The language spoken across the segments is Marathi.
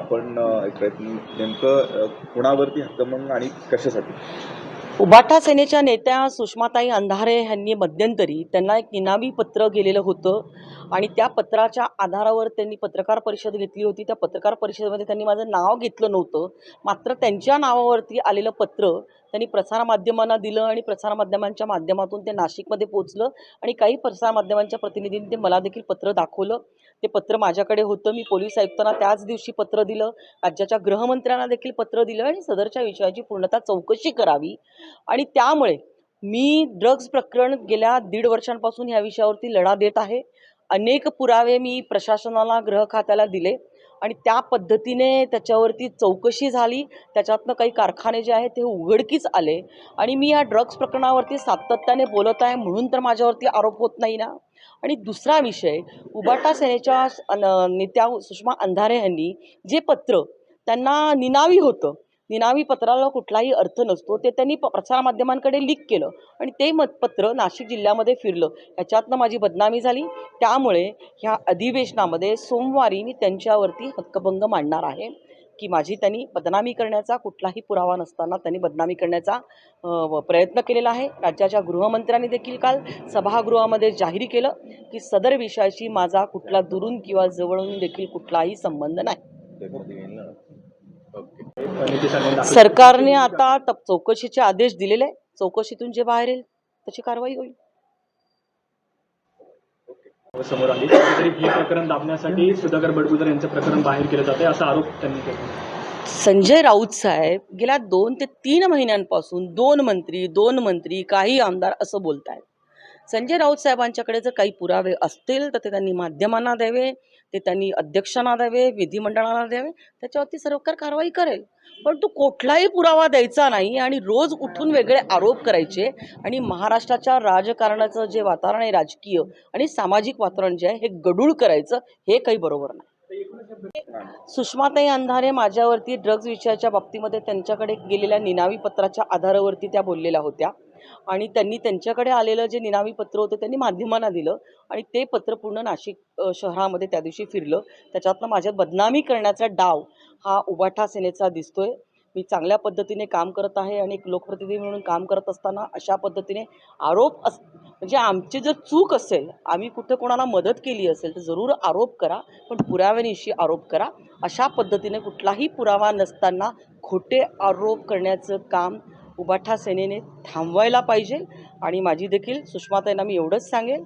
आपण अ, नेमकं कुणावरती आक्रमण आणि कशासाठी? उबाटा सेनेच्या नेत्या सुषमाताई अंधारे यांनी मध्यंतरी त्यांना एक निनामी पत्र गेलेलं होतं आणि त्या पत्राच्या आधारावर त्यांनी पत्रकार परिषद घेतली होती. त्या पत्रकार परिषदेमध्ये त्यांनी माझं नाव घेतलं नव्हतं. मात्र त्यांच्या नावावरती आलेलं पत्र त्यांनी प्रसारमाध्यमांना दिलं आणि प्रसारमाध्यमांच्या माध्यमातून ते नाशिकमध्ये पोचलं आणि काही प्रसारमाध्यमांच्या प्रतिनिधींनी ते मला देखील पत्र दाखवलं. ते पत्र माझ्याकडे होतं. मी पोलीस आयुक्तांना त्याच दिवशी पत्र दिलं. राज्याच्या गृहमंत्र्यांना देखील पत्र दिलं आणि सदरच्या विषयाची पूर्णतः चौकशी करावी. आणि त्यामुळे मी ड्रग्ज प्रकरण गेल्या दीड वर्षांपासून ह्या विषयावरती लढा देत आहे. अनेक पुरावे मी प्रशासनाला गृह खात्याला दिले. आणि त्या पद्धतीने त्याच्यावरती चौकशी झाली. त्याच्यातनं काही कारखाने जे आहेत ते उघडकीच आले. आणि मी या ड्रग्ज प्रकरणावरती सातत्याने बोलत आहे. म्हणून तर माझ्यावरती आरोप होत नाही ना. आणि दुसरा विषय उबाटा सेनेच्या नेत्या सुषमा अंधारे यांनी जे पत्र त्यांना निनावी होतं निनावी पत्राला कुठलाही अर्थ नसतो ते त्यांनी प- प्रसारमाध्यमांकडे लीक केलं आणि ते मत पत्र नाशिक जिल्ह्यामध्ये फिरलं. ह्याच्यातनं माझी बदनामी झाली. त्यामुळे ह्या अधिवेशनामध्ये सोमवारी मी त्यांच्यावरती हक्कभंग मांडणार आहे. की माझी त्यांनी बदनामी करण्याचा कुठलाही पुरावा नसताना त्यांनी बदनामी करण्याचा प्रयत्न केलेला आहे. राज्याच्या गृहमंत्र्यांनी देखील काल सभागृहामध्ये जाहीर केलं की सदर विषयाशी माझा कुठला दुरून किंवा जवळून देखील कुठलाही संबंध नाही. सरकारने आता तप- चौकशीचे आदेश दिलेले आहे. चौकशीतून जे बाहेर येईल त्याची कारवाई होईल. समोर आली तरी हे प्रकरण दाबण्यासाठी सुधाकर बडगुजर यांचं प्रकरण बाहेर केलं जाते असा आरोप त्यांनी केला. संजय राऊत साहेब गेल्या दोन ते तीन महिन्यांपासून दोन मंत्री दोन मंत्री काही आमदार असं बोलत आहेत संजय राऊत साहेबांच्याकडे जर काही पुरावे असतील तर ते त्यांनी माध्यमांना द्यावे. ते त्यांनी अध्यक्षांना द्यावे विधिमंडळाला द्यावे त्याच्यावरती सरकार कारवाई करेल. पण तो कुठलाही पुरावा द्यायचा नाही आणि रोज उठून वेगळे आरोप करायचे आणि महाराष्ट्राच्या राजकारणाचं जे वातावरण आहे राजकीय आणि सामाजिक वातावरण जे आहे हे गडूळ करायचं हे काही बरोबर नाही. सुषमाताई अंधारे माझ्यावरती ड्रग्ज विषयाच्या बाबतीमध्ये त्यांच्याकडे गेलेल्या निनावी पत्राच्या आधारावरती त्या बोललेल्या होत्या. आणि त्यांनी त्यांच्याकडे आलेलं जे निनावी पत्र होतं त्यांनी माध्यमांना दिलं आणि ते पत्र पूर्ण नाशिक शहरामध्ये त्या दिवशी फिरलं. त्याच्यातनं माझ्या बदनामी करण्याचा डाव हा उबाठा सेनेचा दिसतोय. मी चांगल्या पद्धतीने काम करत आहे आणि एक लोकप्रतिनिधी म्हणून काम करत असताना अशा पद्धतीने आरोप अस म्हणजे आमची जर चूक असेल आम्ही कुठं कोणाला मदत केली असेल तर जरूर आरोप करा पण पुराव्यानिशी आरोप करा. अशा पद्धतीने कुठलाही पुरावा नसताना खोटे आरोप करण्याचं काम उबाठा सेनेने थांबवायला पाहिजे. आणि माझी देखील सुषमाताईंना मी एवढंच सांगेल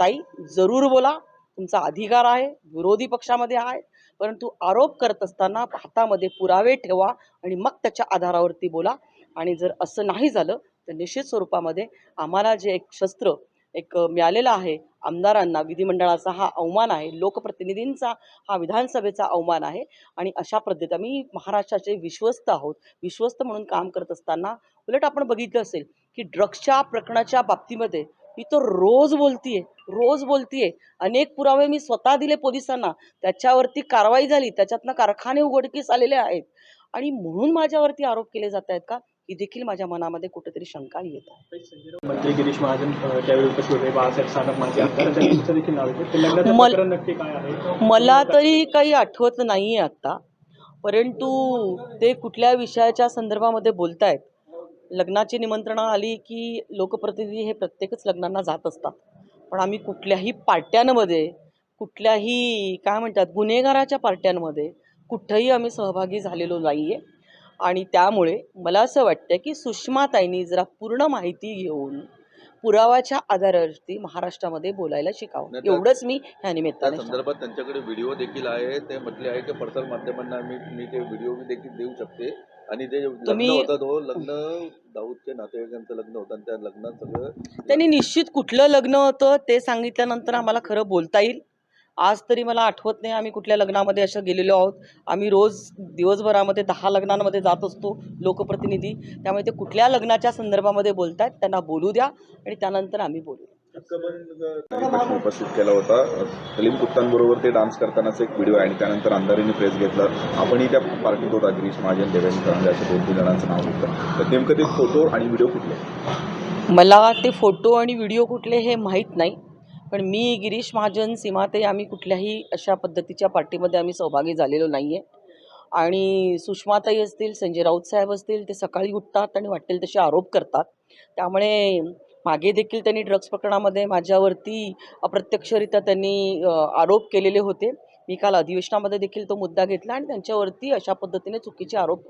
ताई जरूर बोला. तुमचा अधिकार आहे. विरोधी पक्षामध्ये आहे. परंतु आरोप करत असताना हातामध्ये पुरावे ठेवा आणि मग त्याच्या आधारावरती बोला. आणि जर असं नाही झालं तर निश्चित स्वरूपामध्ये आम्हाला जे एक शस्त्र एक मिळालेला आहे. आमदारांना विधिमंडळाचा हा अवमान आहे. लोकप्रतिनिधींचा हा विधानसभेचा अवमान आहे. आणि अशा पद्धतीत आम्ही महाराष्ट्राचे विश्वस्त आहोत. विश्वस्त म्हणून काम करत असताना उलट आपण बघितलं असेल की ड्रग्सच्या प्रकरणाच्या बाबतीमध्ये मी तो रोज बोलतीये रोज बोलतीये. अनेक पुरावे मी स्वतः दिले पोलिसांना. त्याच्यावरती कारवाई झाली. त्याच्यातनं कारखाने उघडकीस आलेले आहेत. आणि म्हणून माझ्यावरती आरोप केले जात आहेत का? ही देखील माझ्या मनामध्ये कुठेतरी शंका येत आहे. मंत्री गिरीश महाजन त्यावेळी उपस्थित होते. बाळासाहेब सानप माझे देखील नाव मल- प्रकरण नक्की काय आहे? मला तरी काही आठवत नाही आहे आत्ता परंतु ते कुठल्या विषयाच्या संदर्भामध्ये बोलतायत? लग्नाची निमंत्रणं आली की लोकप्रतिनिधी हे प्रत्येकच लग्नांना जात असतात. पण आम्ही कुठल्याही पार्ट्यांमध्ये कुठल्याही काय म्हणतात गुन्हेगाराच्या पार्ट्यांमध्ये कुठंही आम्ही सहभागी झालेलो नाही आहे आणि त्यामुळे मला असं वाटतं की सुषमाताईंनी जरा पूर्ण माहिती घेऊन पुरावाच्या आधारावरती महाराष्ट्रामध्ये बोलायला शिकावं. एवढंच मी ह्या त्या निमित्ताने संदर्भात त्यांच्याकडे व्हिडिओ देखील आहे. ते म्हटले आहे की प्रसार माध्यमांना मी मी ते व्हिडिओ देखील देऊ शकते. आणि लग्न तुम्ही- तो लग्न दाऊदच्या नातेवाईकांचं लग्न होतं आणि त्या लग्नात सगळं त्यांनी निश्चित कुठलं लग्न होतं ते सांगितल्यानंतर आम्हाला खरं बोलता येईल. आज तरी मला आठवत नाही आम्ही कुठल्या लग्नामध्ये असं गेलेलो आहोत. आम्ही रोज दिवसभरामध्ये दहा लग्नांमध्ये जात असतो लोकप्रतिनिधी. त्यामुळे ते कुठल्या लग्नाच्या संदर्भामध्ये बोलत आहेत त्यांना बोलू द्या आणि त्यानंतर आम्ही बोलू. उपस्थित केला होता. सलीम कुत्तांबरोबर ते डान्स करतानाचा एक व्हिडिओ आहे आणि त्यानंतर आमदारांनी प्रेस घेतलं. आपणही त्या पार्टीत होता गिरीश महाजन देवेंद्र फडणवीस असे दोन तीन जणांचं नाव होतं. तर नेमकं ते फोटो आणि व्हिडिओ कुठले? मला ते फोटो आणि व्हिडिओ कुठले हे माहीत नाही. पण मी गिरीश महाजन सीमाताई आम्ही कुठल्याही अशा पद्धतीच्या पार्टीमध्ये आम्ही सहभागी झालेलो नाही आहे आणि सुषमाताई असतील संजय राऊत साहेब असतील ते सकाळी उठतात आणि वाटेल तसे आरोप करतात. त्यामुळे मागे देखील त्यांनी ड्रग्ज प्रकरणामध्ये माझ्यावरती अप्रत्यक्षरित्या त्यांनी आरोप केलेले होते. मी काल अधिवेशनामध्ये देखील तो मुद्दा घेतला आणि त्यांच्यावरती अशा पद्धतीने चुकीचे आरोप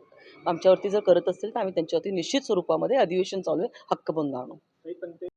आमच्यावरती जर करत असतील तर आम्ही त्यांच्यावरती निश्चित स्वरूपामध्ये अधिवेशन चालू आहे. हक्कभंग आणू. पण